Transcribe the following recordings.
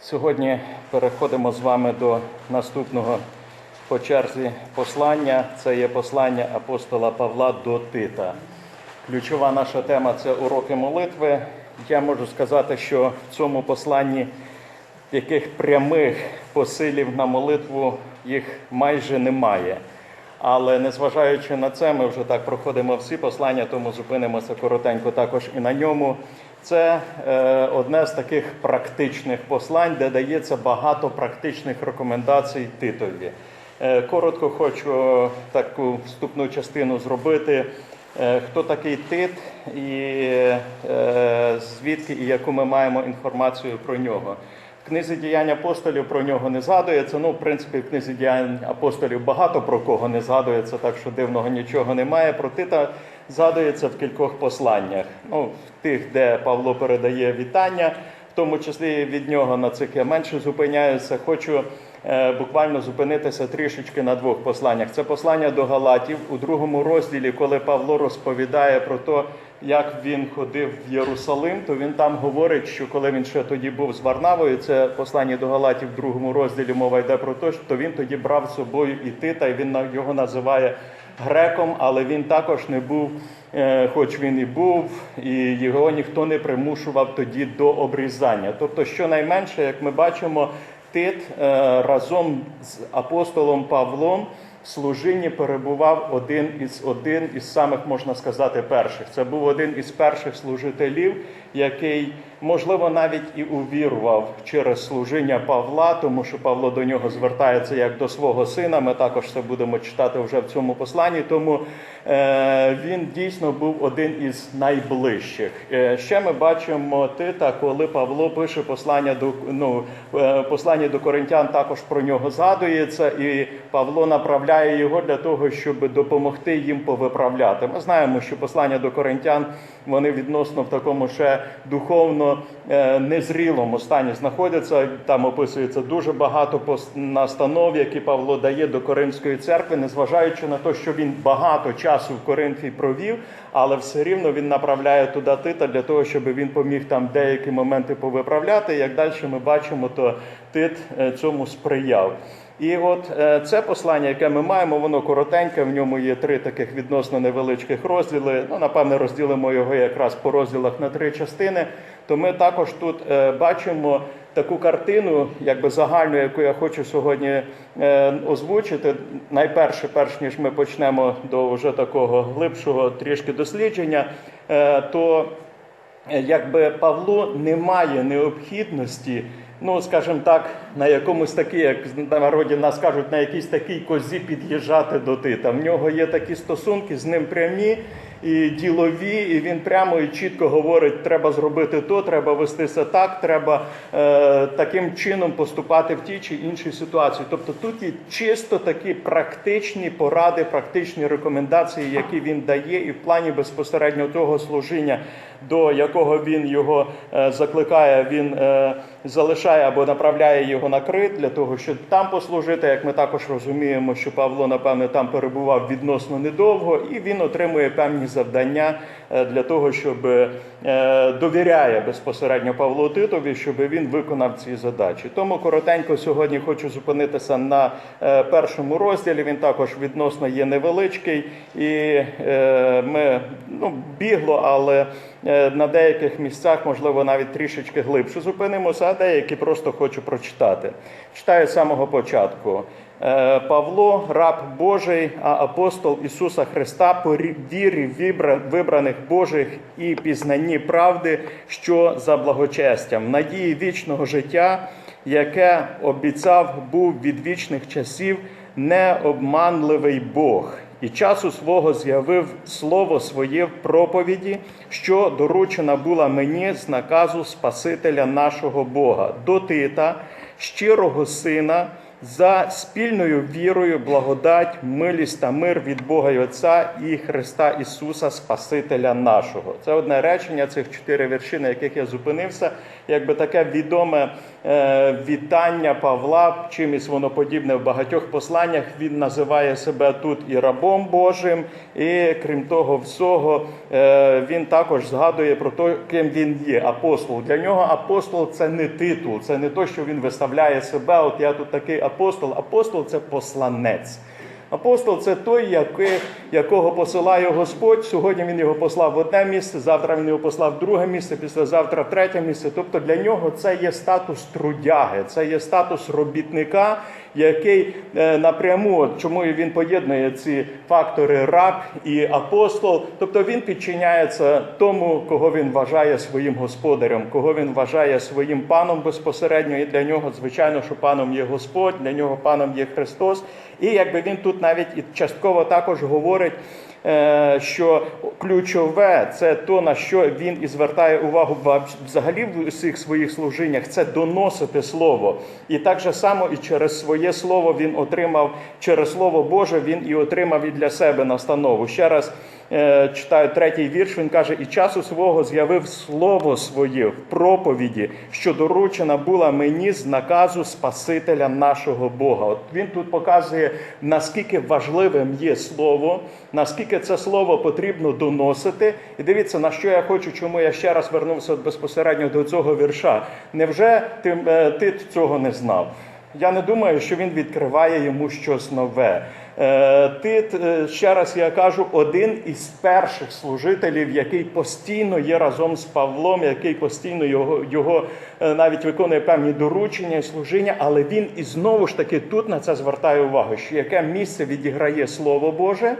Сьогодні переходимо з вами до наступного по черзі послання. Це є послання апостола Павла до Тита. Ключова наша тема це уроки молитви. Я можу сказати, що в цьому посланні яких прямих посилів на молитву їх майже немає. Але незважаючи на це, ми вже так проходимо всі послання, тому зупинимося коротенько також і на ньому. Це е, одне з таких практичних послань, де дається багато практичних рекомендацій Титові. Е, коротко хочу таку вступну частину зробити. Е, Хто такий Тит і звідки і яку ми маємо інформацію про нього? Книзі діянь апостолів про нього не згадується. Ну, в принципі, в книзі діянь апостолів багато про кого не згадується, так що дивного нічого немає. Про Тита згадується в кількох посланнях. Ну, в тих, де Павло передає вітання, в тому числі від нього на цих я менше зупиняюся. Хочу е, буквально зупинитися трішечки на двох посланнях. Це послання до Галатів у другому розділі, коли Павло розповідає про те, як він ходив в Єрусалим, то він там говорить, що коли він ще тоді був з Варнавою, це послання до Галатів в другому розділі мова йде про те, що він тоді брав з собою і Тита, і він його називає греком, але він також не був, е, хоч він і був, і його ніхто не примушував тоді до обрізання. Тобто, щонайменше, як ми бачимо, Тит е, разом з апостолом Павлом служінні перебував один із один із самих, можна сказати, перших. Це був один із перших служителів, який, можливо, навіть і увірував через служіння Павла, тому що Павло до нього звертається як до свого сина. Ми також це будемо читати вже в цьому посланні. Тому е, він дійсно був один із найближчих. Е, ще ми бачимо Тита, коли Павло пише послання до ну, е, послання до коринтян, також про нього згадується, і Павло направляє його для того, щоб допомогти їм повиправляти. Ми знаємо, що послання до коринтян вони відносно в такому ще духовно е, незрілому стані знаходяться. Там описується дуже багато настанов, які Павло дає до Коринської церкви, незважаючи на те, що він багато часу в Коринфі провів, але все рівно він направляє туди Тита для того, щоб він поміг там деякі моменти повиправляти. Як далі ми бачимо, то Тит е, цьому сприяв. І от е, це послання, яке ми маємо, воно коротеньке. В ньому є три таких відносно невеличких розділи. Ну, напевне, розділимо його якраз по розділах на три частини. То ми також тут е, бачимо таку картину, якби загальну, яку я хочу сьогодні е, озвучити. Найперше, перш ніж ми почнемо до вже такого глибшого трішки дослідження, то якби Павло не має необхідності, ну скажімо так, на якомусь такий, як на народі нас кажуть, на якійсь такій козі під'їжджати до Тита. В нього є такі стосунки з ним прямі і ділові, і він прямо і чітко говорить: треба зробити то, треба вестися так, треба е, таким чином поступати в тій чи іншій ситуації. Тобто тут є чисто такі практичні поради, практичні рекомендації, які він дає, і в плані безпосередньо того служіння, до якого він його е, закликає, він е, залишає або направляє його на крит для того, щоб там послужити. Як ми також розуміємо, що Павло, напевне, там перебував відносно недовго, і він отримує певні завдання е, для того, щоб е, довіряє безпосередньо Павлу Титові, щоб він виконав ці задачі. Тому коротенько сьогодні хочу зупинитися на е, першому розділі. Він також відносно є невеличкий, і ми ну, бігло, але на деяких місцях, можливо, навіть трішечки глибше зупинимося, а деякі просто хочу прочитати. Читаю з самого початку. Е, Павло, раб Божий, а апостол Ісуса Христа по вірі вибраних Божих і пізнанні правди, що за благочестям, надії вічного життя, яке обіцяв був від вічних часів необманливий Бог. І часу свого з'явив слово своє в проповіді, що доручена була мені з наказу Спасителя нашого Бога, до Тита, щирого сина, за спільною вірою, благодать, милість та мир від Бога і Отця і Христа Ісуса, Спасителя нашого. Це одне речення, цих чотири вірші, на яких я зупинився, якби таке відоме е, вітання Павла, чимось воно подібне в багатьох посланнях. Він називає себе тут і рабом Божим, і крім того, всього, е, він також згадує про те, ким він є, апостол. Для нього апостол це не титул, це не то, що він виставляє себе. От я тут такий апостол. Апостол це посланець. Апостол це той, якого посилає Господь. Сьогодні він його послав в одне місце, завтра він його послав в друге місце, післязавтра в третє місце. Тобто для нього це є статус трудяги, це є статус робітника, який е, напряму, чому він поєднує ці фактори раб і апостол. Тобто він підчиняється тому, кого він вважає своїм господарем, кого він вважає своїм паном безпосередньо. І для нього, звичайно, що паном є Господь, для нього паном є Христос. І якби він тут навіть і частково також говорить, що ключове це то, на що він і звертає увагу ва- взагалі в усіх своїх служіннях, це доносити слово. І так же само і через своє слово він отримав, через слово Боже він і отримав і для себе настанову. Ще раз е, читаю третій вірш. Він каже: і часу свого з'явив слово своє в проповіді, що доручена була мені з наказу Спасителя нашого Бога. От він тут показує, наскільки важливим є слово, наскільки це слово потрібно доносити. І дивіться, на що я хочу, чому я ще раз вернувся безпосередньо до цього вірша. Невже ти, е, ти цього не знав? Я не думаю, що він відкриває йому щось нове. Е, Тит, е, ще раз я кажу, один із перших служителів, який постійно є разом з Павлом, який постійно його, його е, навіть виконує певні доручення і служіння, але він і знову ж таки тут на це звертає увагу, що яке місце відіграє Слово Боже.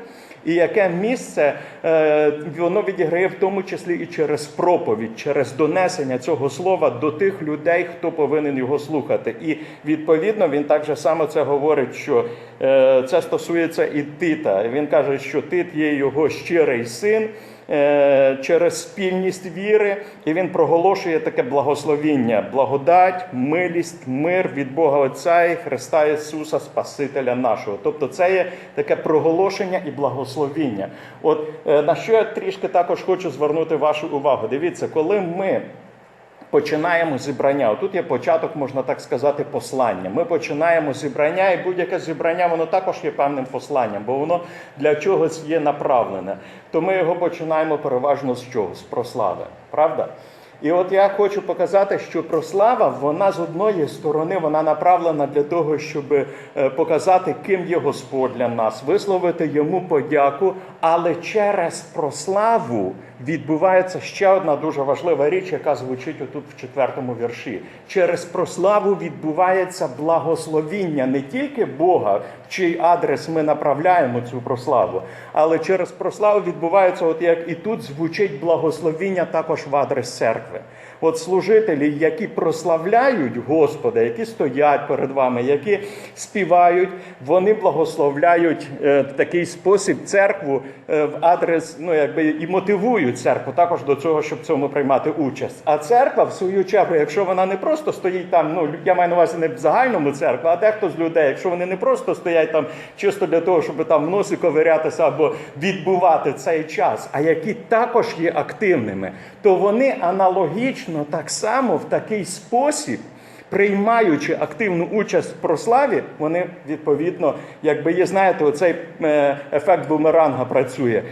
І яке місце е, воно відіграє в тому числі і через проповідь, через донесення цього слова до тих людей, хто повинен його слухати. І відповідно він так же само це говорить, що е, це стосується і Тита. Він каже, що Тит є його щирий син. Е, Через спільність віри, і він проголошує таке благословіння, благодать, милість, мир від Бога Отця і Христа Ісуса, Спасителя нашого. Тобто, це є таке проголошення і благословіння. От е, на що я трішки також хочу звернути вашу увагу. Дивіться, коли ми починаємо зібрання. Тут є початок, можна так сказати, послання. Ми починаємо зібрання, і будь-яке зібрання воно також є певним посланням, бо воно для чогось є направлене. То ми його починаємо переважно з чогось, з прослави. Правда? І от я хочу показати, що прослава, вона з одної сторони вона направлена для того, щоб е, показати, ким є Господь для нас, висловити йому подяку. Але через прославу відбувається ще одна дуже важлива річ, яка звучить отут в четвертому вірші. Через прославу відбувається благословіння не тільки Бога, в чий адрес ми направляємо цю прославу, але через прославу відбувається, от як і тут звучить благословіння також в адрес церкви. От служителі, які прославляють Господа, які стоять перед вами, які співають, вони благословляють е, в такий спосіб церкву е, в адрес, ну якби і мотивують церкву також до цього, щоб в цьому приймати участь. А церква, в свою чергу, якщо вона не просто стоїть там, ну я маю на увазі не в загальному церкві, а дехто з людей, якщо вони не просто стоять там чисто для того, щоб там в носі ковирятися або відбувати цей час, а які також є активними, то вони аналогічно так само в такий спосіб. Приймаючи активну участь в прославі, вони відповідно, якби є, знаєте, оцей е, ефект бумеранга працює.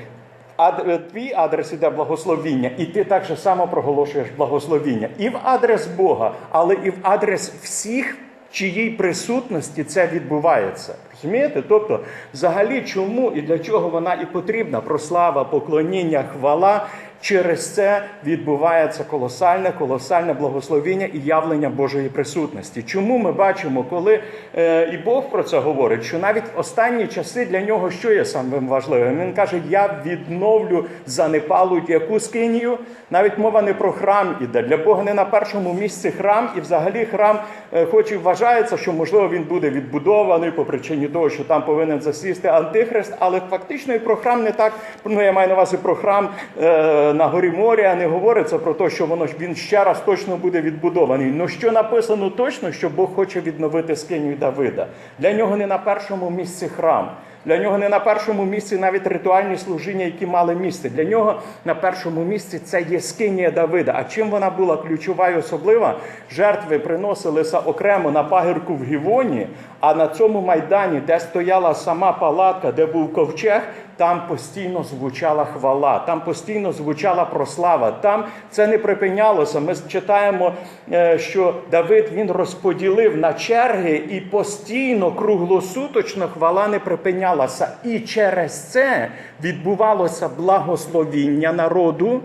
Е, твій адрес іде благословіння, і ти так же само проголошуєш благословіння і в адрес Бога, але і в адрес всіх, чиїй присутності це відбувається. Розумієте? Тобто, взагалі, чому і для чого вона і потрібна прослава, поклоніння, хвала. Через це відбувається колосальне, колосальне благословіння і явлення Божої присутності. Чому ми бачимо, коли е, і Бог про це говорить, що навіть останні часи для нього що є самим важливим? Він каже: Я відновлю занепалу яку скинію. Навіть мова не про храм іде. Для Бога не на першому місці храм, і взагалі храм, е, хоч і вважається, що можливо він буде відбудований по причині того, що там повинен засісти антихрист, але фактично і про храм не так. Ну я маю на увазі про храм. Е, на горі моря не говориться про те, що воно він ще раз точно буде відбудований. Ну що написано точно, що Бог хоче відновити скиню Давида. Для нього не на першому місці храм. Для нього не на першому місці навіть ритуальні служіння, які мали місце. Для нього на першому місці це є скинія Давида. А чим вона була ключова і особлива? Жертви приносилися окремо на пагірку в Гівоні, а на цьому майдані, де стояла сама палатка, де був ковчег, там постійно звучала хвала, там постійно звучала прослава. Там це не припинялося. Ми читаємо, е, що Давид він розподілив на черги, і постійно, круглосуточно хвала не припинялася. І через це відбувалося благословіння народу,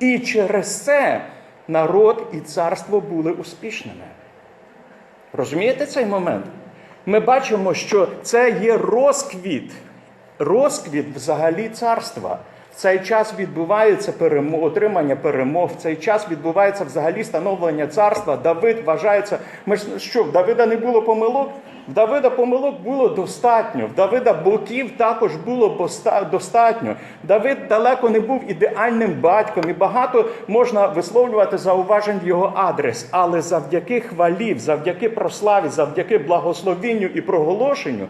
і через це народ і царство були успішними. Розумієте цей момент? Ми бачимо, що це є розквіт, розквіт взагалі царства. В цей час відбувається перемо- отримання перемог, в цей час відбувається взагалі становлення царства. Давид вважається. Ми ж що, в Давида не було помилок? В Давида помилок було достатньо. В Давида боків також було достатньо. Давид далеко не був ідеальним батьком, і багато можна висловлювати зауважень в його адрес. Але завдяки хвалів, завдяки прославі, завдяки благословінню і проголошенню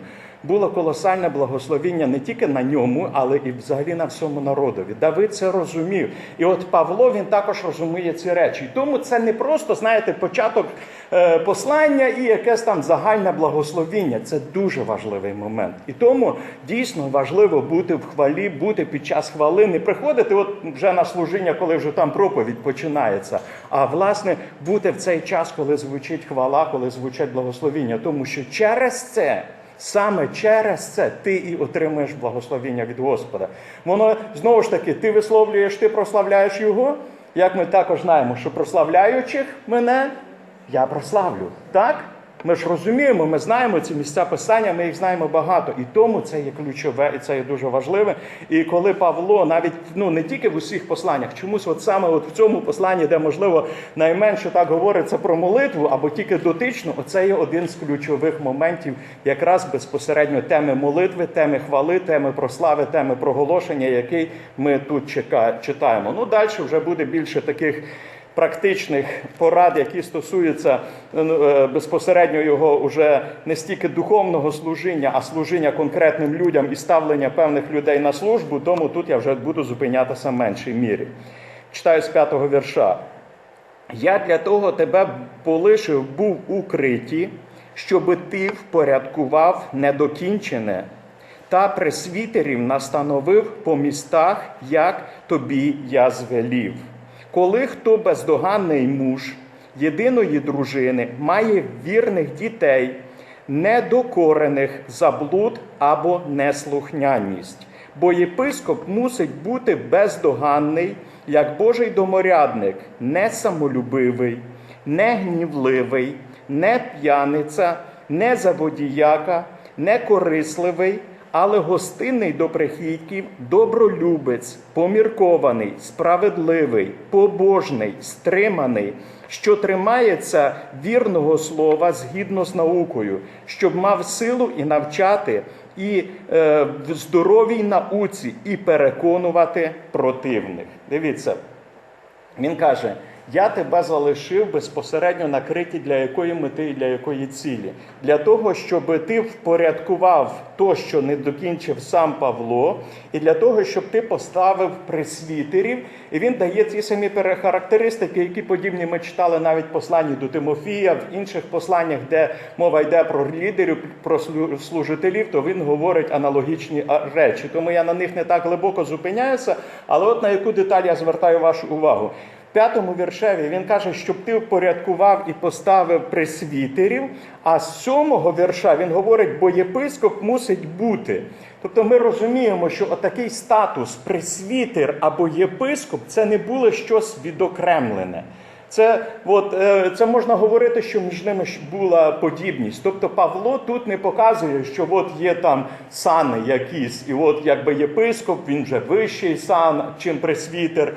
було колосальне благословіння не тільки на ньому, але і взагалі на всьому народові. Давид це розумів. І от Павло він також розуміє ці речі. І тому це не просто, знаєте, початок е, послання і якесь там загальне благословіння. Це дуже важливий момент. І тому дійсно важливо бути в хвалі, бути під час хвали, не приходити от вже на служіння, коли вже там проповідь починається. А власне бути в цей час, коли звучить хвала, коли звучать благословіння. Тому що через це. Саме через це ти і отримуєш благословіння від Господа. Воно знову ж таки, ти висловлюєш, ти прославляєш Його. Як ми також знаємо, що прославляючих мене я прославлю. Так? Ми ж розуміємо, ми знаємо ці місця писання, ми їх знаємо багато. І тому це є ключове, і це є дуже важливе. І коли Павло, навіть ну не тільки в усіх посланнях, чомусь, от саме от в цьому посланні, де можливо найменше так говориться про молитву або тільки дотично, оце є один з ключових моментів, якраз безпосередньо теми молитви, теми хвали, теми прослави, теми проголошення, який ми тут читаємо. Ну далі вже буде більше таких практичних порад, які стосуються е, безпосередньо його уже не стільки духовного служіння, а служіння конкретним людям і ставлення певних людей на службу, тому тут я вже буду зупинятися в меншій мірі. Читаю з п'ятого вірша. Я для того тебе полишив був укриті, щоби ти впорядкував недокінчене та пресвітерів настановив по містах, як тобі я звелів. Коли хто бездоганний муж єдиної дружини має вірних дітей, недокорених за блуд або неслухняність, бо єпископ мусить бути бездоганний, як Божий доморядник, не самолюбивий, не гнівливий, не п'яниця, не заводіяка, не корисливий, але гостинний до прихідків, добролюбець, поміркований, справедливий, побожний, стриманий, що тримається вірного слова згідно з наукою, щоб мав силу і навчати, і е, в здоровій науці, і переконувати противних. Дивіться, він каже: я тебе залишив безпосередньо накриті для якої мети і для якої цілі? Для того, щоб ти впорядкував то, що не докінчив сам Павло, і для того, щоб ти поставив присвітерів, і він дає ці самі характеристики, які подібні ми читали навіть посланні до Тимофія, в інших посланнях, де мова йде про лідерів, про служителів, то він говорить аналогічні речі. Тому я на них не так глибоко зупиняюся, але от на яку деталь я звертаю вашу увагу. П'ятому віршеві він каже, щоб ти впорядкував і поставив присвітерів. а з сьомого вірша він говорить, бо єпископ мусить бути. Тобто ми розуміємо, що отакий статус присвітер або єпископ це не було щось відокремлене. Це, от, е, це можна говорити, що між ними була подібність. Тобто Павло тут не показує, що от є там сани якісь, і от якби єпископ, він вже вищий сан, чим пресвітер.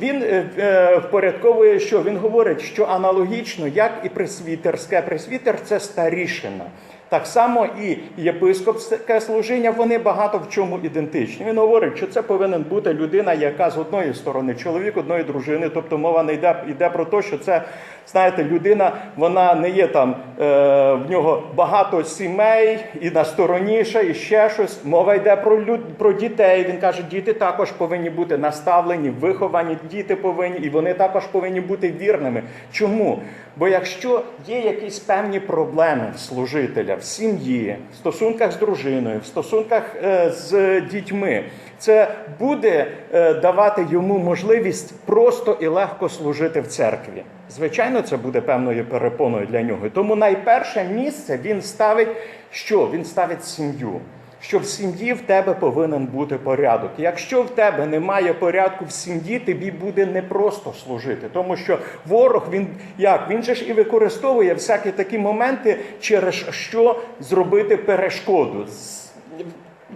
Він е, е, впорядковує, що він говорить, що аналогічно, як і пресвітерське. Пресвітер це старішина. Так само і єпископське служіння, вони багато в чому ідентичні. Він говорить, що це повинен бути людина, яка з одної сторони чоловік одної дружини. Тобто мова не йде, йде про те, що це, знаєте, людина, вона не є там е, в нього багато сімей і на стороніше, і ще щось. Мова йде про люд, про дітей. Він каже, діти також повинні бути наставлені, виховані, діти повинні, і вони також повинні бути вірними. Чому? Бо якщо є якісь певні проблеми в служителя в сім'ї, в стосунках з дружиною, в стосунках е, з дітьми, це буде е, давати йому можливість просто і легко служити в церкві. Звичайно, це буде певною перепоною для нього. Тому найперше місце він ставить що? Він ставить сім'ю. Що в сім'ї в тебе повинен бути порядок. Якщо в тебе немає порядку в сім'ї, тобі буде непросто служити. Тому що ворог він як? Він же ж і використовує всякі такі моменти, через що зробити перешкоду.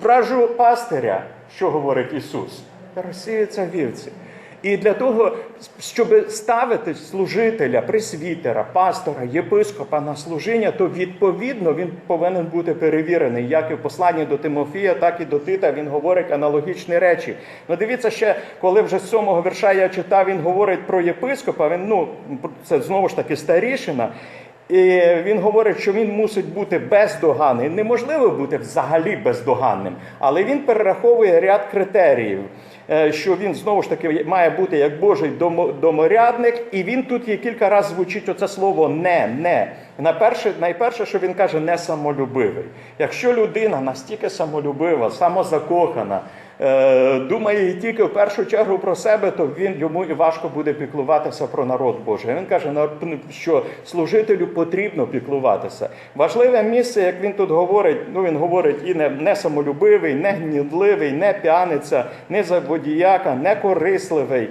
Вражу пастиря, що говорить Ісус, розсіються вівці. І для того, щоб ставити служителя, пресвітера, пастора, єпископа на служіння, то відповідно він повинен бути перевірений. Як і в посланні до Тимофія, так і до Тита він говорить аналогічні речі. Ну дивіться ще, коли вже з сьомого вірша я читав, він говорить про єпископа. Він ну це знову ж таки старішина. І він говорить, що він мусить бути бездоганний. Неможливо бути взагалі бездоганним, але він перераховує ряд критеріїв, що він знову ж таки має бути як Божий домо- доморядник, і він тут є кілька разів звучить оце слово не, не. Найперше, найперше, що він каже, не самолюбивий. Якщо людина настільки самолюбива, самозакохана, е, думає тільки в першу чергу про себе, то він йому і важко буде піклуватися про народ Божий. Він каже, на- що служителю потрібно піклуватися. Важливе місце, як він тут говорить, ну він говорить і не, не самолюбивий, не гнідливий, не п'яниця, не заводіяка, не корисливий.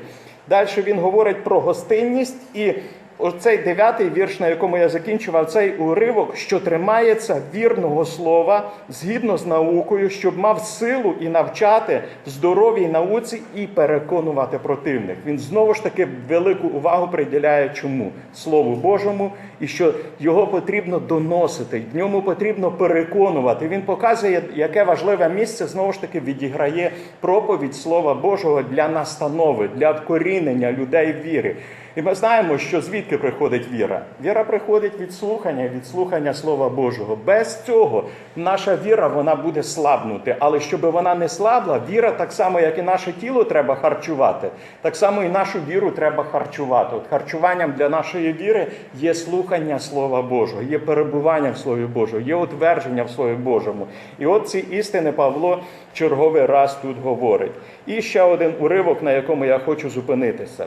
Далі він говорить про гостинність і. Оцей дев'ятий вірш, на якому я закінчував цей уривок, що тримається вірного слова згідно з наукою, щоб мав силу і навчати здоровій науці і переконувати противних. Він знову ж таки велику увагу приділяє чому Слову Божому, і що його потрібно доносити, в ньому потрібно переконувати. Він показує, яке важливе місце знову ж таки відіграє проповідь Слова Божого для настанови, для вкорінення людей в вірі. І ми знаємо, що звідки приходить віра. Віра приходить від слухання, від слухання Слова Божого. Без цього наша віра вона буде слабнути. Але щоб вона не слабла, віра так само, як і наше тіло, треба харчувати. Так само і нашу віру треба харчувати. От харчуванням для нашої віри є слухання Слова Божого, є перебування в Слові Божому, є утвердження в Слові Божому. І от ці істини Павло черговий раз тут говорить. І ще один уривок, на якому я хочу зупинитися.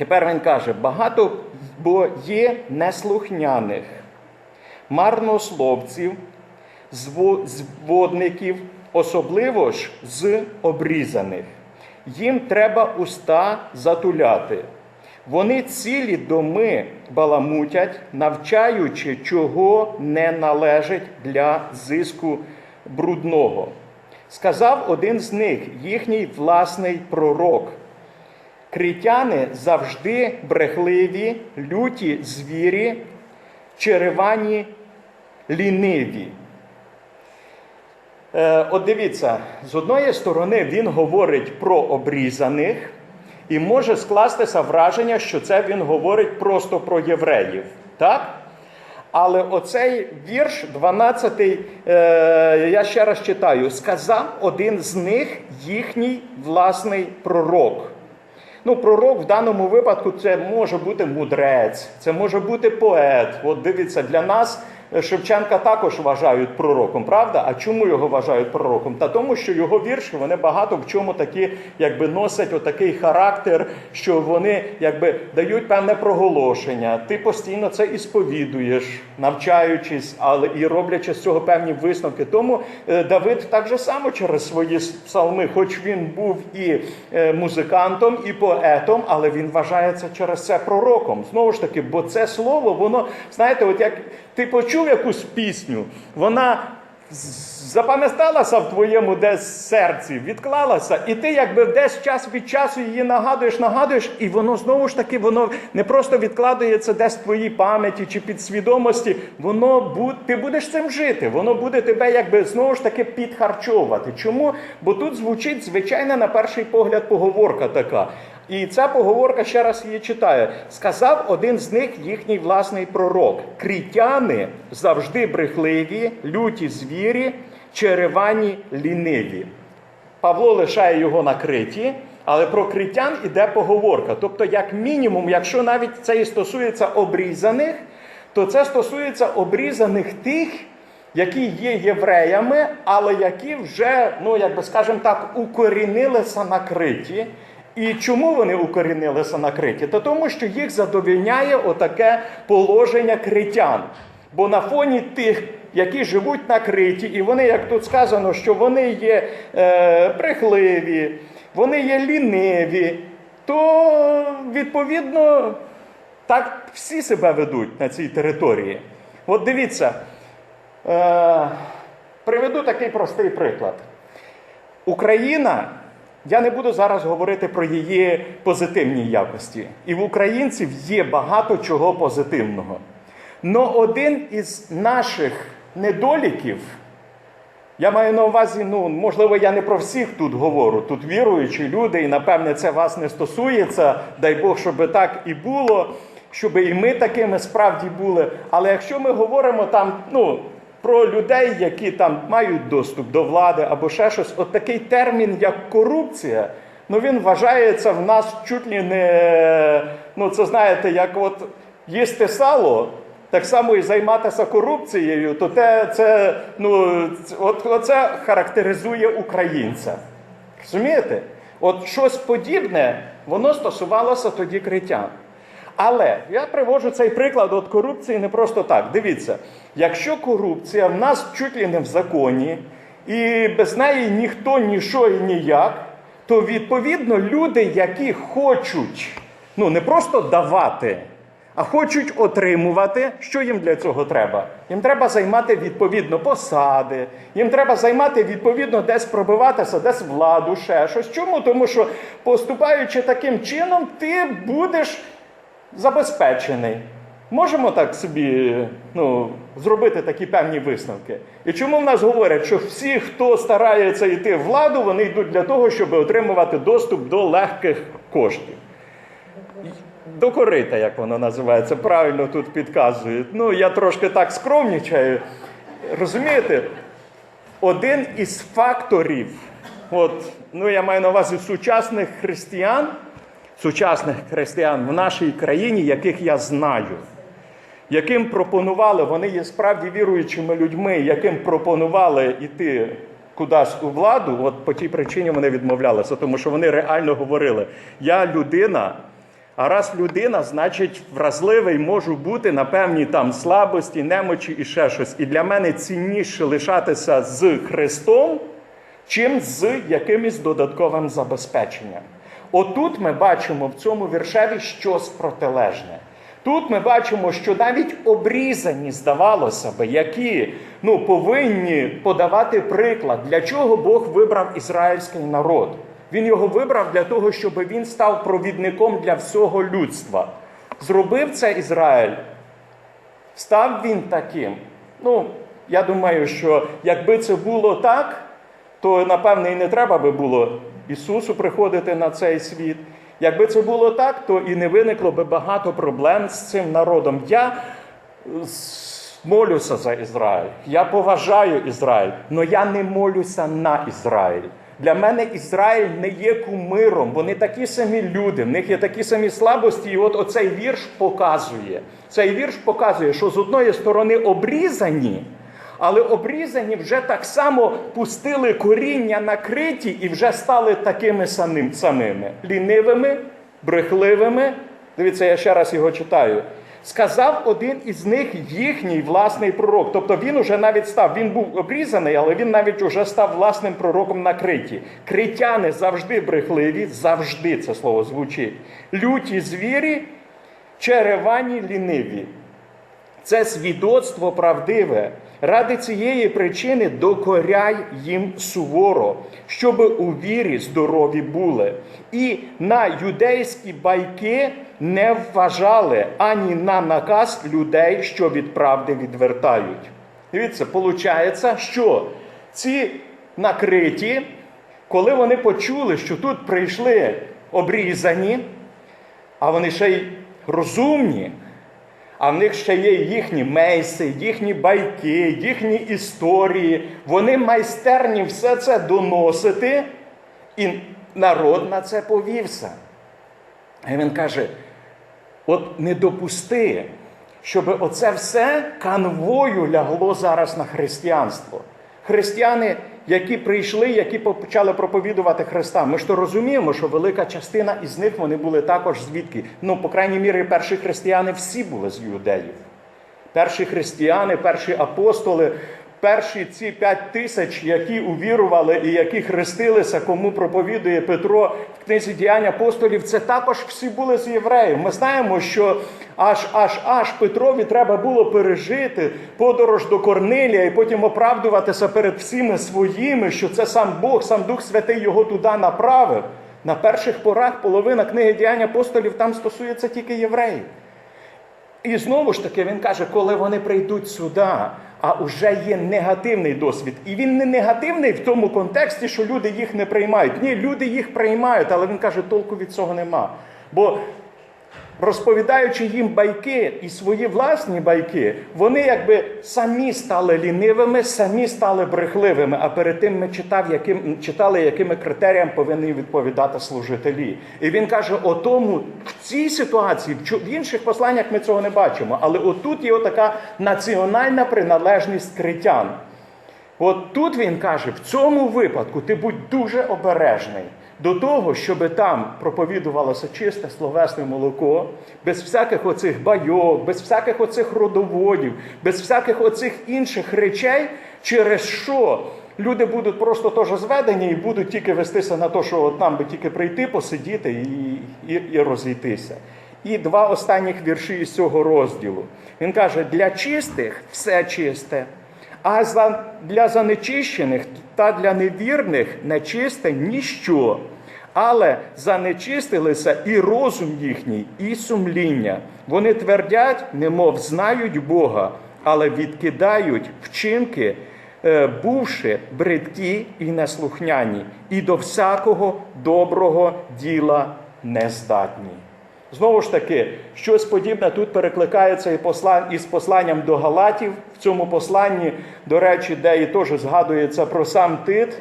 Тепер він каже: багато бо є неслухняних, марнословців, зводників, особливо ж з обрізаних. Їм треба уста затуляти. Вони цілі доми баламутять, навчаючи, чого не належить для зиску брудного. Сказав один з них, їхній власний пророк. Критяни завжди брехливі, люті звірі, черевані ліниві. Е, от дивіться, з одної сторони він говорить про обрізаних, і може скластися враження, що це він говорить просто про євреїв. Так? Але оцей вірш, 12, е, я ще раз читаю, сказав один з них їхній власний пророк. Ну, пророк в даному випадку це може бути мудрець, це може бути поет. От дивіться, для нас Шевченка також вважають пророком, правда? А чому його вважають пророком? Та тому, що його вірші вони багато в чому такі, якби носять отакий характер, що вони якби дають певне проголошення. Ти постійно це і сповідуєш, навчаючись, але і роблячи з цього певні висновки. Тому е, Давид так же само через свої псалми, хоч він був і е, музикантом, і поетом, але він вважається через це пророком. Знову ж таки, бо це слово, воно, знаєте, от як ти почув якусь пісню, вона запам'яталася в твоєму десь серці, відклалася, і ти якби десь час від часу її нагадуєш, нагадуєш, і воно знову ж таки воно не просто відкладається десь в твоїй пам'яті чи підсвідомості, воно бу- ти будеш цим жити, воно буде тебе якби знову ж таки підхарчовувати. Чому? Бо тут звучить звичайна на перший погляд поговорка така. І ця поговорка ще раз її читаю. Сказав один з них їхній власний пророк: крітяни завжди брехливі, люті звірі, черевані ліниві. Павло лишає його на криті, але про критян іде поговорка. Тобто, як мінімум, якщо навіть це і стосується обрізаних, то це стосується обрізаних тих, які є євреями, але які вже, ну як би скажемо так, укорінилися на криті. І чому вони укорінилися на криті? Та тому, що їх задовільняє отаке положення критян. Бо на фоні тих, які живуть на криті, і вони, як тут сказано, що вони є е, брехливі, вони є ліниві, то відповідно так всі себе ведуть на цій території. От дивіться, е, приведу такий простий приклад. Україна, я не буду зараз говорити про її позитивні якості. І в українців є багато чого позитивного. Но один із наших недоліків, я маю на увазі, ну, можливо, я не про всіх тут говорю, тут віруючі люди, і напевне це вас не стосується. Дай Бог, щоб так і було, щоб і ми такими справді були. Але якщо ми говоримо там, ну, про людей, які там мають доступ до влади або ще щось, от такий термін, як корупція, ну він вважається в нас чуть ли не, ну це знаєте, як от їсти сало. Так само і займатися корупцією, то те, це, ну, от, оце характеризує українця. Розумієте? От щось подібне, воно стосувалося тоді критян. Але я приводжу цей приклад от корупції не просто так. Дивіться, якщо корупція в нас чуть ли не в законі, і без неї ніхто, ніщо і ніяк, то відповідно люди, які хочуть ну не просто давати, а хочуть отримувати, що їм для цього треба? Їм треба займати відповідно посади, їм треба займати відповідно десь пробиватися, десь владу, ще щось. Чому? Тому що поступаючи таким чином, ти будеш забезпечений. Можемо так собі ну, зробити такі певні висновки. І чому в нас говорять, що всі, хто старається йти в владу, вони йдуть для того, щоб отримувати доступ до легких коштів. До корита, як воно називається, правильно тут підказують. Ну, я трошки так скромнічаю. Розумієте, один із факторів, от, ну я маю на увазі сучасних християн, сучасних християн в нашій країні, яких я знаю, яким пропонували, вони є справді віруючими людьми, яким пропонували йти кудись у владу, от по тій причині вони відмовлялися, тому що вони реально говорили: я людина. А раз людина, значить, вразливий можу бути на певній там слабості, немочі і ще щось. І для мене цінніше лишатися з Христом, чим з якимось додатковим забезпеченням. Отут ми бачимо в цьому віршеві щось протилежне. Тут ми бачимо, що навіть обрізані, здавалося би, які ну, повинні подавати приклад, для чого Бог вибрав ізраїльський народ. Він його вибрав для того, щоб він став провідником для всього людства. Зробив це Ізраїль. Став він таким. Ну, я думаю, що якби це було так, то напевне і не треба би було Ісусу приходити на цей світ. Якби це було так, то і не виникло би багато проблем з цим народом. Я молюся за Ізраїль. Я поважаю Ізраїль, але я не молюся на Ізраїль. Для мене Ізраїль не є кумиром, вони такі самі люди, в них є такі самі слабості. І от оцей вірш показує. Цей вірш показує, що з одної сторони обрізані, але обрізані вже так само пустили коріння накриті і вже стали такими самим, самими лінивими, брехливими. Дивіться, я ще раз його читаю. Сказав один із них їхній власний пророк. Тобто він уже навіть став, він був обрізаний, але він навіть уже став власним пророком на криті. Критяни завжди брехливі, завжди це слово звучить. Люті звірі, черевані ліниві. Це свідоцтво правдиве. Ради цієї причини докоряй їм суворо, щоб у вірі здорові були. І на юдейські байки не вважали ані на наказ людей, що від правди відвертають. Дивіться, виходить, що ці накриті, коли вони почули, що тут прийшли обрізані, а вони ще й розумні, а в них ще є їхні мейси, їхні байки, їхні історії. Вони майстерні все це доносити, і народ на це повівся. І він каже: от не допусти, щоб оце все канвою лягло зараз на християнство. Християни, які прийшли, які почали проповідувати Христа. Ми ж то розуміємо, що велика частина із них вони були також звідки. Ну, по крайній мірі, перші християни всі були з юдеїв. Перші християни, перші апостоли, перші ці п'ять тисяч, які увірували і які хрестилися, кому проповідує Петро в книзі діянь апостолів, це також всі були з євреїв. Ми знаємо, що аж аж аж Петрові треба було пережити подорож до Корнилія і потім оправдуватися перед всіми своїми, що це сам Бог, сам Дух Святий його туди направив. На перших порах половина книги діянь апостолів там стосується тільки євреїв. І знову ж таки він каже, коли вони прийдуть сюди, а вже є негативний досвід. І він не негативний в тому контексті, що люди їх не приймають. Ні, люди їх приймають, але він каже, толку від цього нема. Бо розповідаючи їм байки і свої власні байки, вони якби самі стали лінивими, самі стали брехливими. А перед тим ми читав, яким, читали, якими критеріям повинні відповідати служителі. І він каже: о тому в цій ситуації, в інших посланнях ми цього не бачимо. Але отут є така національна приналежність критян. От тут він каже: в цьому випадку ти будь дуже обережний до того, щоб там проповідувалося чисте словесне молоко, без всяких оцих байок, без всяких оцих родоводів, без всяких оцих інших речей, через що люди будуть просто теж зведені і будуть тільки вестися на те, що от нам би тільки прийти, посидіти і, і, і розійтися. І два останніх вірші із цього розділу. Він каже: для чистих все чисте. А для занечищених та для невірних нечисте ніщо. Але занечистилися і розум їхній, і сумління. Вони твердять, немов знають Бога, але відкидають вчинки, е, бувши бридкі і неслухняні, і до всякого доброго діла нездатні. Знову ж таки, щось подібне тут перекликається із посланням до Галатів. В цьому посланні, до речі, де і теж згадується про сам Тит.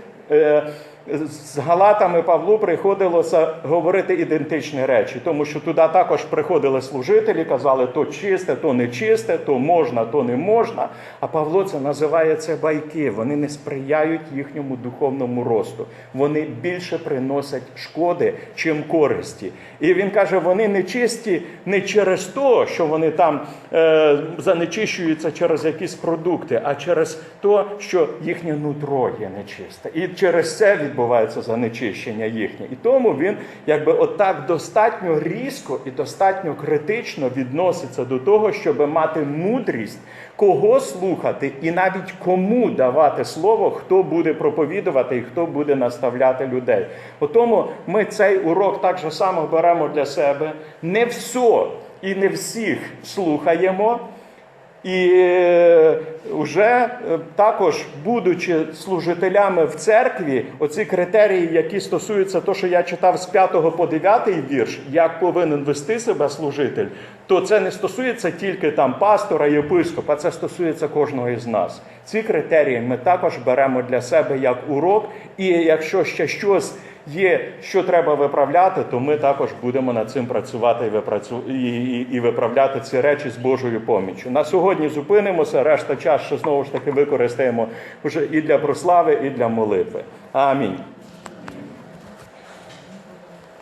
З Галатами Павлу приходилося говорити ідентичні речі, тому що туди також приходили служителі, казали, то чисте, то не чисте, то можна, то не можна. А Павло це називає це байки. Вони не сприяють їхньому духовному росту. Вони більше приносять шкоди, чим користі. І він каже, вони нечисті не через те, що вони там е, занечищуються через якісь продукти, а через те, що їхнє нутро є нечисте. І через це відбувається занечищення їхнє. І тому він якби отак достатньо різко і достатньо критично відноситься до того, щоб мати мудрість, кого слухати, і навіть кому давати слово, хто буде проповідувати і хто буде наставляти людей. Тому ми цей урок так само беремо для себе. Не все і не всіх слухаємо. І вже також, будучи служителями в церкві, оці критерії, які стосуються того, що я читав з 5 по 9 вірш, як повинен вести себе служитель, то це не стосується тільки там пастора, єпископа, це стосується кожного із нас. Ці критерії ми також беремо для себе як урок, і якщо ще щось є, що треба виправляти, то ми також будемо над цим працювати і, випрацю... і, і, і виправляти ці речі з Божою поміччю. На сьогодні зупинимося, решта часу знову ж таки використаємо вже і для прослави, і для молитви. Амінь.